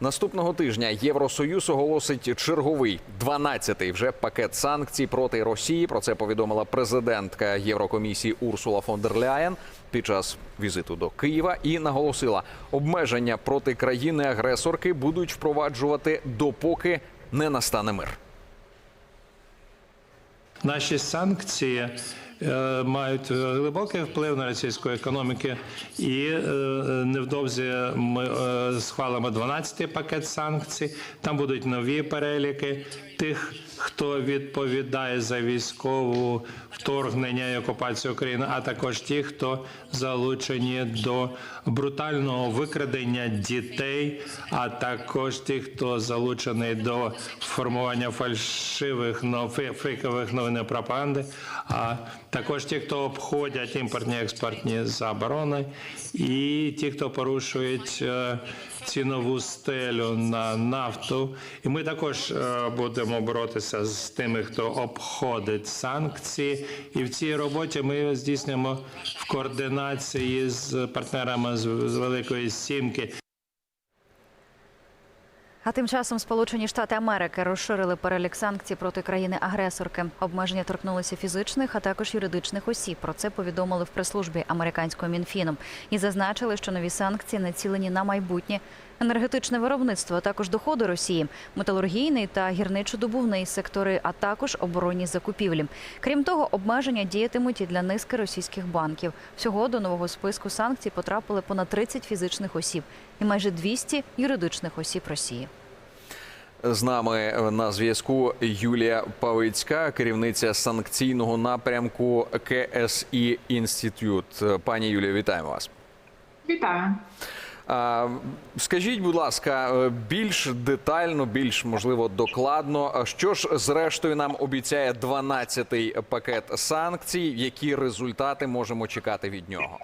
Наступного тижня Євросоюз оголосить черговий 12-й вже пакет санкцій проти Росії. Про це повідомила президентка Єврокомісії Урсула фон дер Ляєн під час візиту до Києва і наголосила, обмеження проти країни-агресорки будуть впроваджувати допоки не настане мир. Наші санкції мають глибокий вплив на російську економіку, і е, невдовзі ми е, схвалимо 12-й пакет санкцій. Там будуть нові переліки тих, хто відповідає за військову вторгнення і окупацію України, а також ті, хто залучені до брутального викрадення дітей, а також ті, хто залучений до формування фальшивих фейкових новин і пропаганди, а також ті, хто обходять імпортні експортні заборони, і ті, хто порушують е, цінову стелю на нафту. І ми також е, будемо боротися з тими, хто обходить санкції. І в цій роботі ми здійснюємо в координації з партнерами з, з Великої Сімки. А тим часом Сполучені Штати Америки розширили перелік санкцій проти країни-агресорки. Обмеження торкнулися фізичних, а також юридичних осіб. Про це повідомили в прес-службі американського мінфіном і зазначили, що нові санкції націлені на майбутнє енергетичне виробництво, а також доходи Росії, металургійний та гірничо-добувний сектори, а також оборонні закупівлі. Крім того, обмеження діятимуть і для низки російських банків. Всього до нового списку санкцій потрапили понад 30 фізичних осіб і майже 200 юридичних осіб Росії. З нами на зв'язку Юлія Павицька, керівниця санкційного напрямку КСІ Інститут. Пані Юлія, вітаємо вас. Вітаю. Скажіть, будь ласка, е, більш детально, більш можливо докладно, що ж зрештою нам обіцяє 12-й пакет санкцій? Які результати можемо чекати від нього?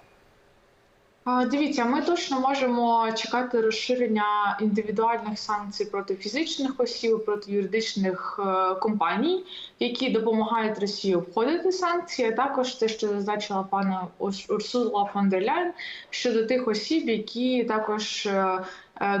Дивіться, ми точно можемо чекати розширення індивідуальних санкцій проти фізичних осіб, проти юридичних е, компаній, які допомагають Росії обходити санкції. а Також те, що зазначила пана Урсула фон дер Ляйн, щодо тих осіб, які також е,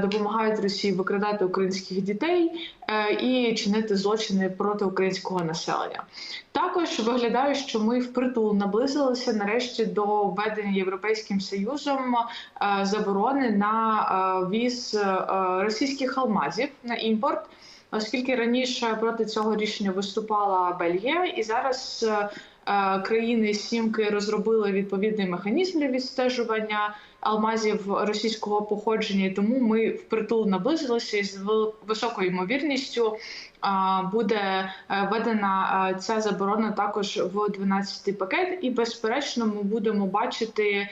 допомагають Росії викрадати українських дітей е, і чинити злочини проти українського населення. Також виглядає, що ми впритул наблизилися нарешті до введення Європейським Союзом е, заборони на е, віз е, російських алмазів на імпорт. Оскільки раніше проти цього рішення виступала Бельгія, і зараз е, е, країни сімки розробили відповідний механізм для відстежування алмазів російського походження. І тому ми впритул наблизилися і з високою ймовірністю буде е, введена ця заборона також в 12-й пакет, і безперечно, ми будемо бачити е,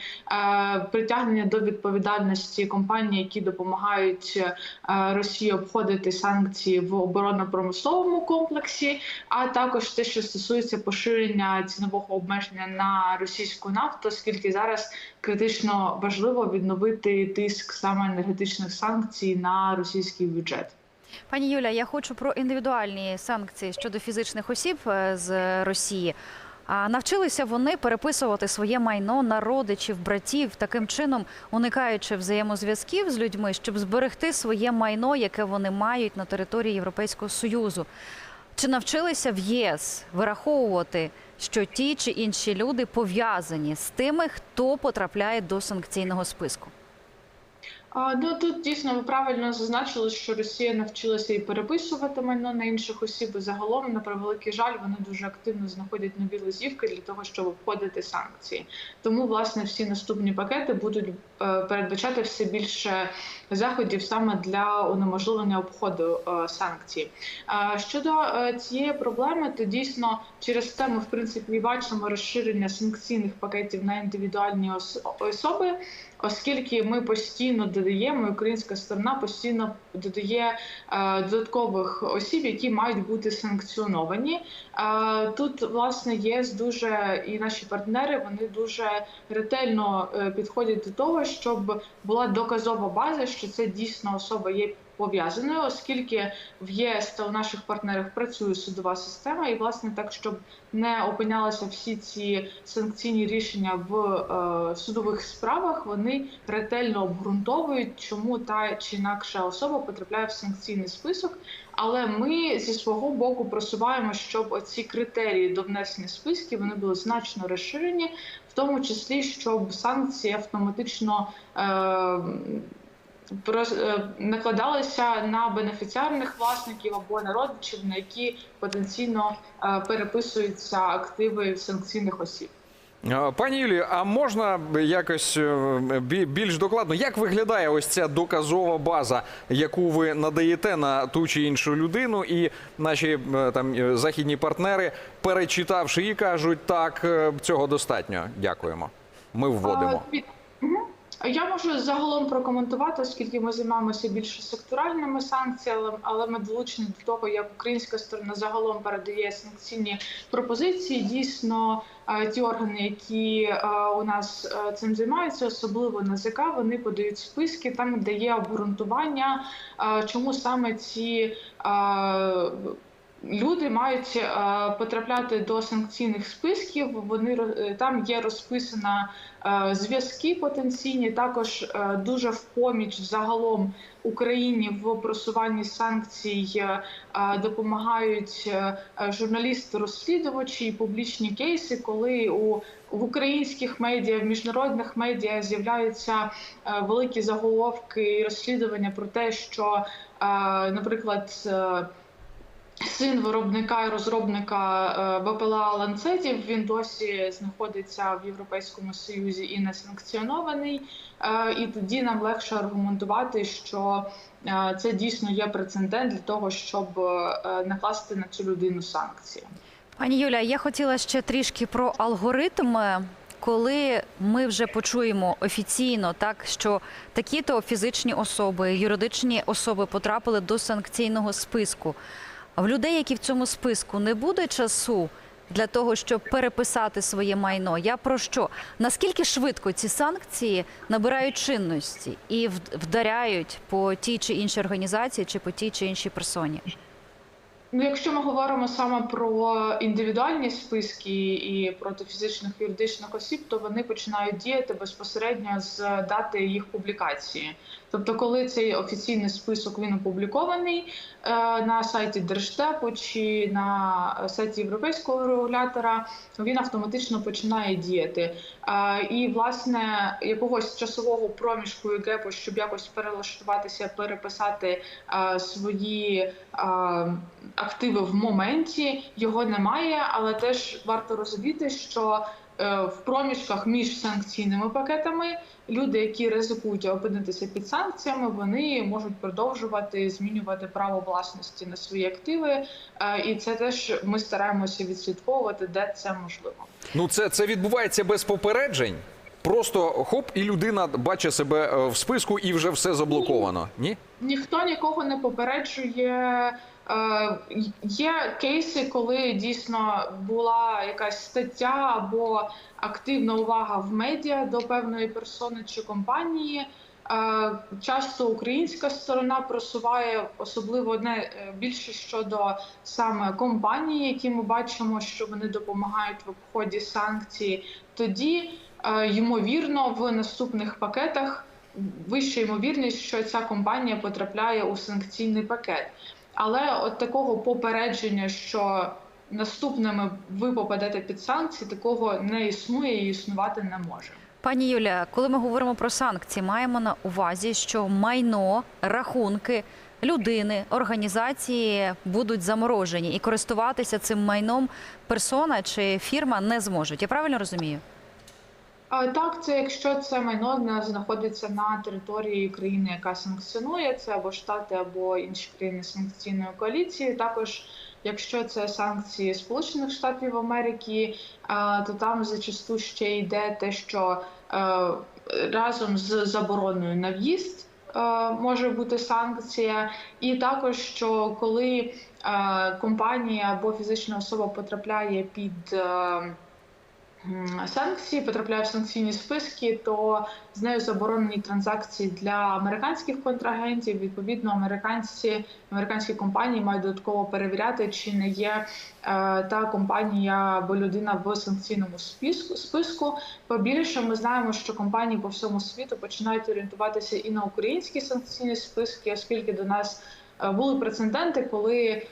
притягнення до відповідальності компаній, які допомагають е, Росії обходити санкції в оборонно-промисловому комплексі, а також те, що стосується поширення цінового обмеження на російську нафту, оскільки зараз критично важливо відновити тиск саме енергетичних санкцій на російський бюджет. Пані Юля, я хочу про індивідуальні санкції щодо фізичних осіб е, з Росії. А навчилися вони переписувати своє майно на родичів, братів, таким чином уникаючи взаємозв'язків з людьми, щоб зберегти своє майно, яке вони мають на території Європейського союзу. Чи навчилися в єС вираховувати, що ті чи інші люди пов'язані з тими, хто потрапляє до санкційного списку? А, ну тут дійсно ви правильно зазначили, що Росія навчилася і переписувати майно на інших осіб. Загалом, на превеликий жаль, вони дуже активно знаходять нові лазівки для того, щоб обходити санкції. Тому власне всі наступні пакети будуть е, передбачати все більше заходів саме для унеможливлення обходу е, санкцій. А щодо е, цієї проблеми, то дійсно через те ми в принципі бачимо розширення санкційних пакетів на індивідуальні особи. Оскільки ми постійно додаємо, українська сторона постійно додає е, додаткових осіб, які мають бути санкціоновані. Е, тут власне ЄС дуже і наші партнери вони дуже ретельно е, підходять до того, щоб була доказова база, що це дійсно особа є пов'язаною, оскільки в ЄС та у наших партнерах працює судова система, і власне так, щоб не опинялися всі ці санкційні рішення в е, судових справах, вони ретельно обґрунтовують, чому та чи інакша особа потрапляє в санкційний список. Але ми зі свого боку просуваємо, щоб оці критерії до внесення списків вони були значно розширені, в тому числі щоб санкції автоматично е, накладалися на бенефіціарних власників або народичів, на які потенційно е, переписуються активи санкційних осіб. Е, Пані Юлію, а можна якось е, більш докладно, як виглядає ось ця доказова база, яку ви надаєте на ту чи іншу людину, і наші е, там е, західні партнери, перечитавши її, кажуть, так, е, цього достатньо. Дякуємо. Ми вводимо. Я можу загалом прокоментувати, оскільки ми займаємося більше секторальними санкціями, але ми долучені до того, як українська сторона загалом передає санкційні пропозиції. Дійсно, е, ті органи, які е, у нас е, цим займаються, особливо НАЗК, вони подають списки, там де є обґрунтування, чому саме ці. Люди мають е, потрапляти до санкційних списків. Вони е, там є розписана е, зв'язки потенційні. Також дуже в поміч загалом Україні в просуванні санкцій допомагають журналісти-розслідувачі і публічні кейси, коли у в українських медіа, в міжнародних медіа з'являються великі заголовки і розслідування про те, що, наприклад, Син виробника і розробника е, БПЛА ланцетів він досі знаходиться в Європейському Союзі і не санкціонований. Е, І тоді нам легше аргументувати, що е, це дійсно є прецедент для того, щоб накласти на цю людину санкції. Пані Юля, я хотіла ще трішки про алгоритми. Коли ми вже почуємо офіційно, так що такі-то фізичні особи, юридичні особи потрапили до санкційного списку. А в людей, які в цьому списку, не буде часу для того, щоб переписати своє майно. Я про що? Наскільки швидко ці санкції набирають чинності і вд- вдаряють по тій чи іншій організації, чи по тій чи іншій персоні? Ну, якщо ми говоримо саме про індивідуальні списки і проти фізичних і юридичних осіб, то вони починають діяти безпосередньо з дати їх публікації. Тобто, коли цей офіційний список він опублікований е, на сайті Держдепу чи на сайті європейського регулятора, він автоматично починає діяти. Е, і власне якогось часового проміжку і гепу, щоб якось перелаштуватися, переписати е, свої активи в моменті, його немає, але теж варто розуміти, що в проміжках між санкційними пакетами люди, які ризикують опинитися під санкціями, вони можуть продовжувати змінювати право власності на свої активи, е, і це теж ми стараємося відслідковувати, де це можливо. Ну, це, це відбувається без попереджень. Просто хоп, і людина бачить себе е, в списку, і вже все заблоковано. Ні? Ніхто нікого не попереджує. Е, Є кейси, коли дійсно була якась стаття або активна увага в медіа до певної персони чи компанії. Е, Часто українська сторона просуває особливо не е, більше щодо саме компанії, які ми бачимо, що вони допомагають в обході санкцій. Тоді ймовірно в наступних пакетах вища ймовірність, що ця компанія потрапляє у санкційний пакет. Але от такого попередження, що наступними ви попадете під санкції, такого не існує і існувати не може. Пані Юля, коли ми говоримо про санкції, маємо на увазі, що майно, рахунки людини, організації будуть заморожені, і користуватися цим майном персона чи фірма не зможуть. Я правильно розумію? А так, це якщо це майно знаходиться на території країни, яка санкціонує це або штати, або інші країни санкційної коаліції. Також, якщо це санкції Сполучених Штатів Америки, то там зачасту ще йде те, що е, разом з забороною на в'їзд е, може бути санкція, і також що коли е, компанія або фізична особа потрапляє під. Санкції, потрапляє в санкційні списки, то з нею заборонені транзакції для американських контрагентів. Відповідно, американці американські компанії мають додатково перевіряти, чи не є е, та компанія або людина в санкційному списку. Побільше ми знаємо, що компанії по всьому світу починають орієнтуватися і на українські санкційні списки, оскільки до нас. Е, Були прецеденти, коли, е,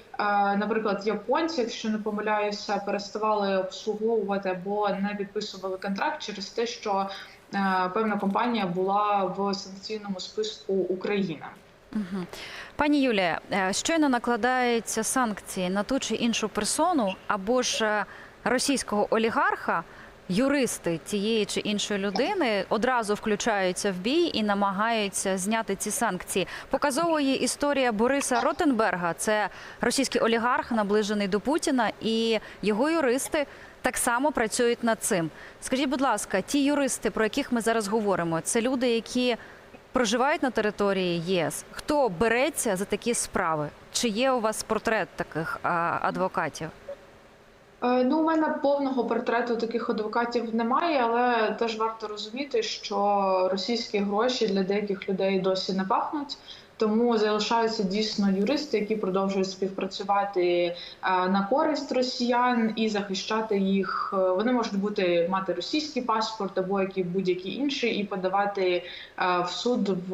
наприклад, японці, якщо не помиляюся, переставали обслуговувати або не підписували контракт через те, що е, певна компанія була в санкційному списку України. Пані Юлія, щойно накладаються санкції на ту чи іншу персону або ж російського олігарха. Юристи тієї чи іншої людини одразу включаються в бій і намагаються зняти ці санкції. Показовує історія Бориса Ротенберга. Це російський олігарх, наближений до Путіна, і його юристи так само працюють над цим. Скажіть, будь ласка, ті юристи, про яких ми зараз говоримо, це люди, які проживають на території ЄС. Хто береться за такі справи? Чи є у вас портрет таких адвокатів? Е, Ну, у мене повного портрету таких адвокатів немає, але теж варто розуміти, що російські гроші для деяких людей досі не пахнуть. Тому залишаються дійсно юристи, які продовжують співпрацювати е, на користь росіян і захищати їх. Е, Вони можуть бути мати російський паспорт або які будь-які інші, і подавати е, в суд в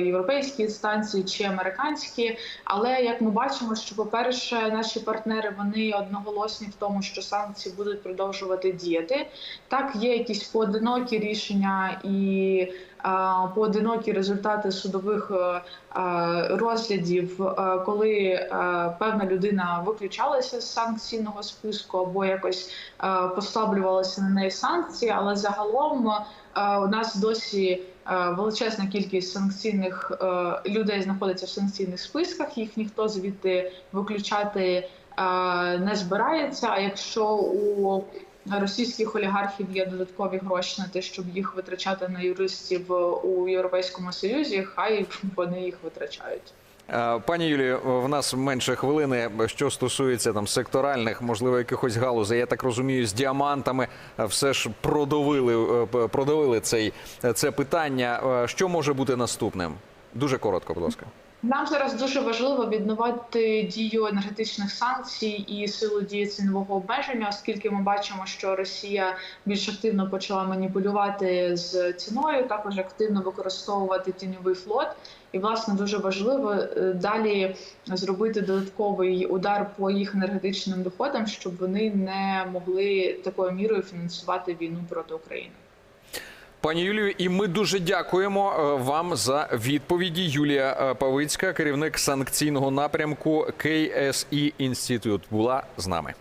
європейські інстанції чи американські. Але як ми бачимо, що по-перше, наші партнери вони одноголосні в тому, що санкції будуть продовжувати діяти. Так, є якісь поодинокі рішення і поодинокі результати судових е, е, розглядів, е, коли певна людина виключалася з санкційного списку або якось послаблювалися на неї санкції, але загалом у нас досі величезна кількість санкційних людей знаходиться в санкційних списках. Їх ніхто звідти виключати не збирається. А якщо у російських олігархів є додаткові гроші на те, щоб їх витрачати на юристів у Європейському Союзі, хай вони їх витрачають. Е, Пані Юлію, в нас менше хвилини. Що стосується там секторальних, можливо, якихось галузей, я так розумію, з діамантами е, все ж продавили, е, п- продавили цей це питання. Е, Що може бути наступним? Дуже коротко, будь ласка. Нам зараз дуже важливо відновити дію енергетичних санкцій і силу дії цінового обмеження, оскільки ми бачимо, що Росія більш активно почала маніпулювати з ціною, також активно використовувати тіньовий флот. І власне дуже важливо е, далі зробити додатковий удар по їх енергетичним доходам, щоб вони не могли такою мірою фінансувати війну проти України. Пані Юлію, і ми дуже дякуємо е, вам за відповіді. Юлія е, Павицька, керівник санкційного напрямку KSE Institute, була з нами.